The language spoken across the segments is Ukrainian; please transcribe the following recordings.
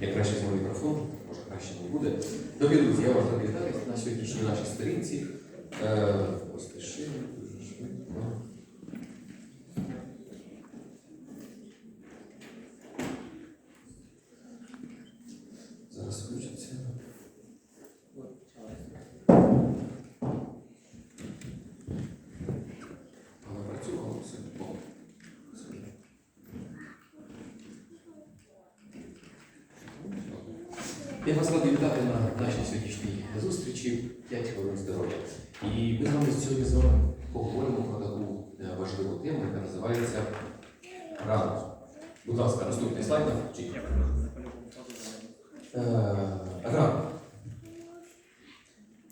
Я краще зніму мікрофон, може краще не буде. Добрі друзі, я вас вітаю на сьогоднішній нашій сторінці. Е, Поспішимо дуже швидко. Зараз включиться. Але працювало все. О, все. Я вас радий вітати на нашій сьогоднішній зустрічі 5 хвилин здоров'я. І ми з вами сьогодні з вами поговоримо про таку е, важливу тему, яка називається рано. Будь ласка, наступний слайд. Е, Рано.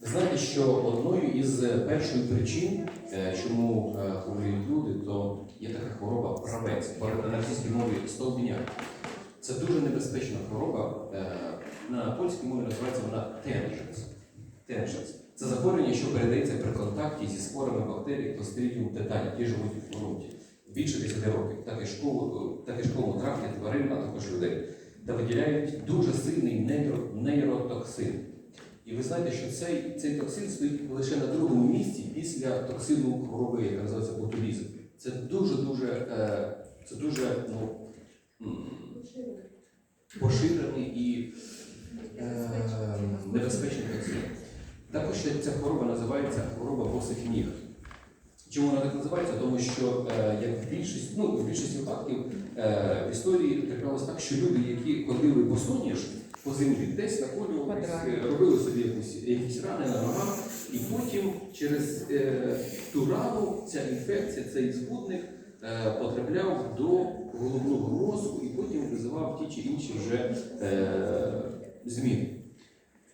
Ви знаєте, що одною із перших причин, е, чому хворіють люди, то є така хвороба правець, на російській мові стовбняк. Це дуже небезпечна хвороба. На польській мові називається вона теншенс. Теншенс. Це захворювання, що передається при контакті зі спорами бактерій Clostridium tetani, які живуть у ґрунті. Більше 10 років, так і школу, так і школу тракті тварин, а також людей. Та виділяють дуже сильний нейро, нейротоксин. І ви знаєте, що цей, цей токсин стоїть лише на другому місці після токсину хвороби, яка називається ботулізм. Це дуже-дуже, е, це дуже ну, поширений і е, небезпечний. Також ще ця хвороба називається хвороба босих ніг. Чому вона так називається? Тому що е, як в більшості, ну, в більшості випадків е, в історії траплялося так, що люди, які ходили босоніж по землі, десь наколювалися, Подрали. робили собі якусь, якісь рани на ногах, і потім через е, ту рану ця інфекція, цей збудник е, потрапляв до головного мозку і потім визивав ті чи інші вже е, зміни.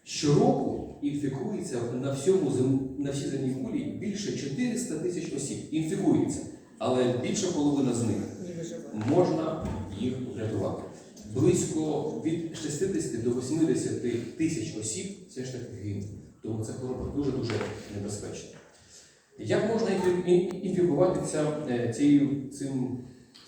Щороку інфікується на всьому зем... на всій земній кулі більше 400 тисяч осіб. Інфікується, але більша половина з них можна їх врятувати. Близько від 60 до 80 тисяч осіб все ж таки гинуть. Тому ця хвороба дуже-дуже небезпечна. Як можна інфікуватися е, цією цим,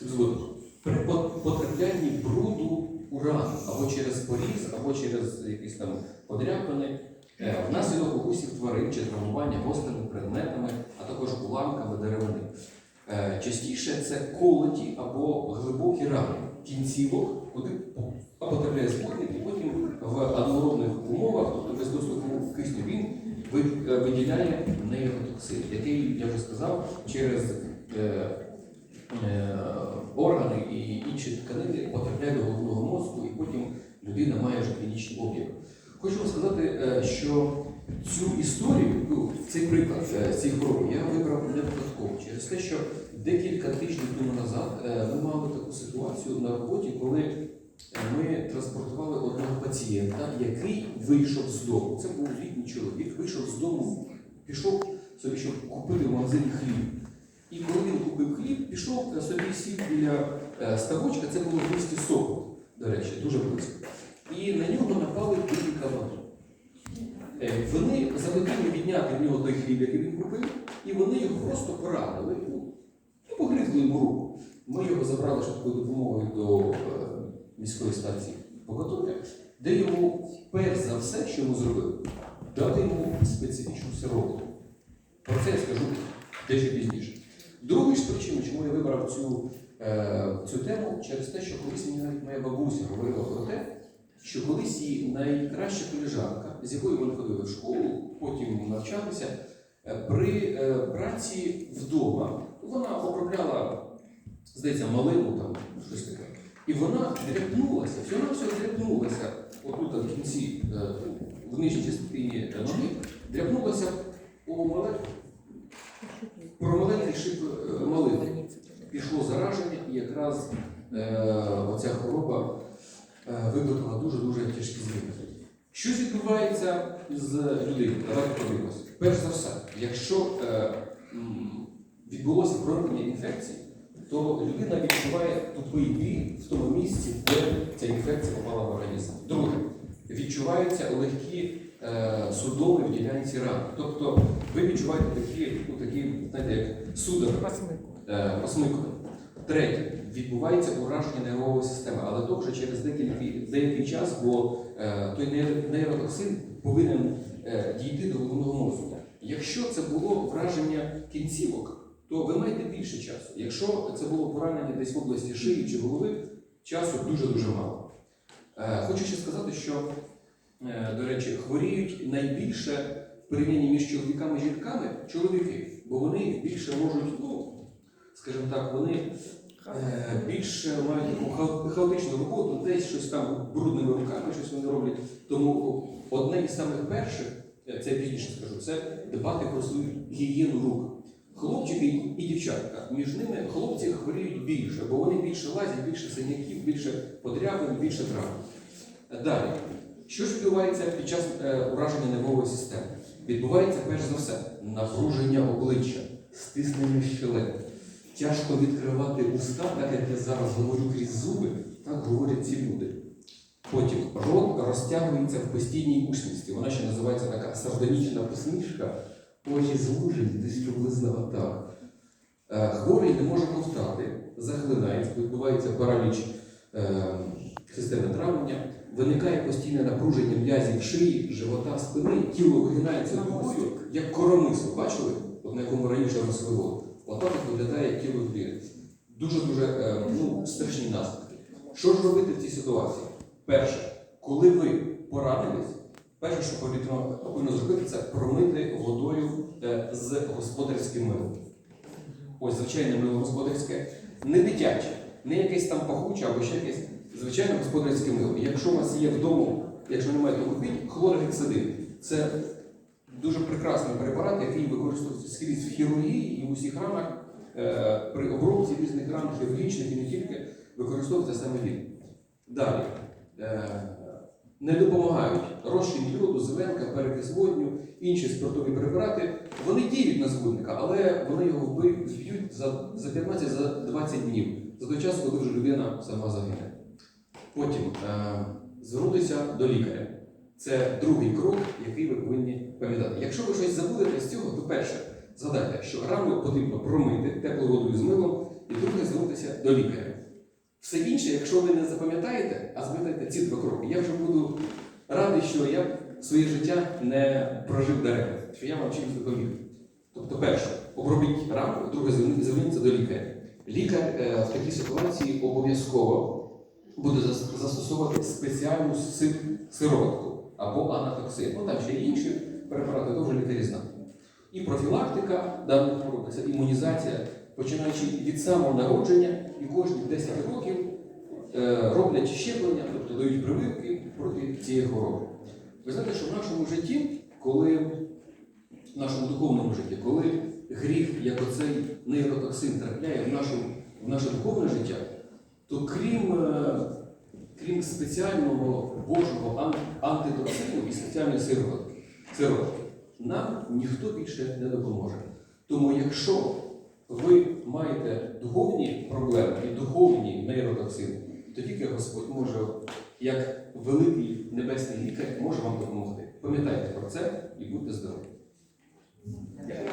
цим зводом? При по- потраплянні бруду у рану або через поріз, або через якісь там подряпини, е, внаслідок укусів тварин чи травмування гострими предметами, а також уламками деревини. Е, Частіше це колоті або глибокі рани кінцівок, куди потрапляє зборник, і потім в анаеробних умовах, тобто без доступу кисню, він е, виділяє нейротоксин, який, я вже сказав, через органи і інші тканини потрапляє до головного мозку, і потім людина має вже клінічний об'єкт. Хочу вам сказати, е, що цю історію, ну, цей приклад е, цієї хвороби я вибрав не випадково через те, що декілька тижнів тому назад е, ми мали таку ситуацію на роботі, коли ми транспортували одного пацієнта, який вийшов з дому. Це був літній чоловік, вийшов з дому, пішов собі, щоб купити в магазині хліб. І коли він купив хліб, пішов собі сів біля ставочка, це було в місті Сокол, до речі, дуже близько. І на нього напали декілька бабів. Е, Вони захотіли відняти в нього той який він купив, і вони його просто поранили. Ну, і погризли йому руку. Ми його забрали швидкою допомогою до е, міської станції поготовля, де йому перш за все, що йому зробили, дали йому специфічну сироватку. Про це я скажу дещо пізніше. Другою ж причиною, чому я вибрав цю, е, цю тему, через те, що колись мені навіть моя бабуся говорила про те, що колись її найкраща коліжанка, з якою вони ходили в школу, потім навчалися, е, при е, праці вдома вона обробляла, здається, малину там щось таке. І вона дряпнулася, всього все дряпнулася отут в кінці, е, в нижній частині ноги, дряпнулася у маленький, про маленький шип е, малини пішло зараження, і якраз е, оця хвороба е, викликала дуже-дуже тяжкі зміни. Що відбувається з людиною? Давайте подивимося. Перш за все, якщо е, відбулося проникнення інфекції, то людина відчуває тупий біль в тому місці, де ця інфекція попала в організм. Друге, відчуваються легкі е, судоми в ділянці рани. Тобто ви відчуваєте такі, ну, такі знаєте, як судороги Посмику. е. Третє, відбувається ураження нервової системи, але то вже через деякий, деякий час, бо е, той нейротоксин повинен е, дійти до головного мозку. Якщо це було враження кінцівок, то ви маєте більше часу. Якщо це було поранення десь в області шиї чи голови, часу дуже-дуже мало. Е, Хочу ще сказати, що, е, до речі, хворіють найбільше в порівнянні між чоловіками і жінками чоловіки, бо вони більше можуть, ну, скажімо так, вони е, більше мають таку хаотичну роботу, десь щось там брудними руками, щось вони роблять. Тому одне із самих перших, е, це пізніше скажу, це дбати про свою гігієну рук. Хлопчики і дівчатка, між ними хлопці хворіють більше, бо вони більше лазять, більше синяків, більше подряпин, більше травм. Далі, що ж відбувається під час е, ураження нервової системи? Відбувається перш за все напруження обличчя, стиснення щелеп. Тяжко відкривати уста, так як я зараз говорю крізь зуби, так говорять ці люди. Потім рот розтягується в постійній усмішці. Вона ще називається така сардонічна посмішка, очі звужені, десь приблизно отак. Е, Хворий не може ковтати, захлинається, відбувається параліч е, системи травлення, виникає постійне напруження м'язів шиї, живота, спини, тіло вигинається дугою, як коромисло. Бачили? От на якому раніше росли от виглядає тіло людини. Дуже-дуже е, ну, страшні наслідки. Що ж робити в цій ситуації? Перше, коли ви поранились, перше, що потрібно повинно зробити, це промити водою е, з господарським милом. Ось звичайне мило господарське, не дитяче, не якесь там пахуче або ще якесь звичайне господарське мило. Якщо у вас є вдома, якщо немає, то купіть хлоргексидин. Це дуже прекрасний препарат, який використовується скрізь в хірургії і в усіх ранах е, при обробці різних ран, хірургічних і не тільки, використовується саме він. Далі. Е, не допомагають розчин йоду, зеленка, перекис водню, інші спиртові препарати. Вони діють на звудника, але вони його вб'ють за, за 15 за 20 днів, за той час, коли вже людина сама загине. Потім е, звернутися до лікаря. Це другий крок, який ви повинні пам'ятати. Якщо ви щось забудете з цього, то перше, згадайте, що рану потрібно промити теплою водою з милом, і друге звернутися до лікаря. Все інше, якщо ви не запам'ятаєте, а запам'ятаєте ці два кроки, я вже буду радий, що я своє життя не прожив даремно, що я вам чимось допоміг. Тобто, перше, обробіть рану, друге, зверніться до лікаря. Лікар е, в такій ситуації обов'язково буде застосовувати спеціальну си- сироватку або анатоксин. Ну там ще й інші препарати, то вже лікарі знають. І профілактика даної хвороби це імунізація, починаючи від самого народження, і кожні 10 років е, роблять щеплення, тобто дають прививки проти цієї хвороби. Ви знаєте, що в нашому житті, коли в нашому духовному житті, коли гріх, як оцей нейротоксин, трапляє в, нашу, в наше духовне життя, то крім, спеціального Божого антитоксину і спеціальної сироватки, нам ніхто більше не допоможе. Тому якщо ви маєте духовні проблеми і духовні нейротоксини, то тільки Господь може, як великий небесний лікар, може вам допомогти. Пам'ятайте про це і будьте здорові. Дякую.